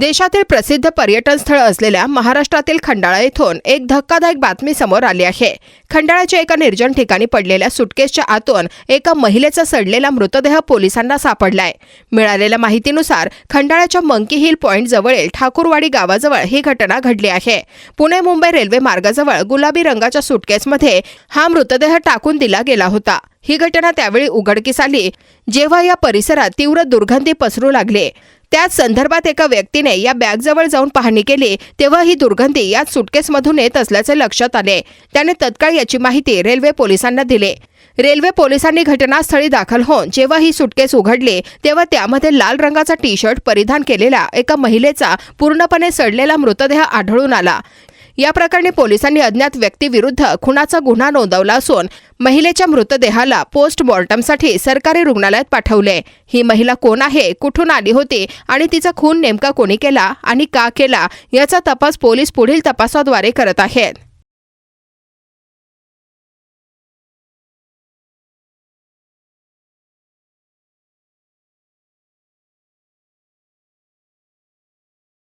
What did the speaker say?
देशातील प्रसिद्ध पर्यटन स्थळ असलेल्या महाराष्ट्रातील खंडाळा येथून एक धक्कादायक बातमी समोर आली आहे. खंडाळ्याच्या एका निर्जन ठिकाणी पडलेल्या सुटकेसच्या आतून एका महिलेचा सडलेला मृतदेह पोलिसांना सापडलाय. मिळालेल्या माहितीनुसार खंडाळ्याच्या मंकी हिल पॉइंट जवळील ठाकूरवाडी गावाजवळ ही घटना घडली आहे. पुणे मुंबई रेल्वे मार्गाजवळ गुलाबी रंगाच्या सुटकेसमध्ये हा मृतदेह टाकून दिला गेला होता. ही घटना त्यावेळी उघडकीस आली. जेव्हा या परिसरात तीव्र दुर्गंधी पसरू लागली. त्याच संदर्भात एका व्यक्तीने या बॅगजवळ जाऊन पाहणी केली तेव्हा ही दुर्गंधी याच सुटकेसमधून येत असल्याचे लक्षात आले. त्याने तत्काळ याची माहिती रेल्वे पोलिसांना दिली. रेल्वे पोलिसांनी घटनास्थळी दाखल होऊन जेव्हा ही सुटकेस उघडली तेव्हा त्यामध्ये लाल रंगाचा टी शर्ट परिधान केलेला एका महिलेचा पूर्णपणे सडलेला मृतदेह आढळून आला. या प्रकरणी पोलिसांनी अज्ञात व्यक्तीविरुद्ध खुनाचा गुन्हा नोंदवला असून महिलेच्या मृतदेहाला पोस्टमॉर्टमसाठी सरकारी रुग्णालयात पाठवले. ही महिला कोण आहे कुठून आली होती आणि तिचा खून नेमका कोणी केला आणि का केला याचा तपास पोलीस पुढील तपासाद्वारे करत आहेत.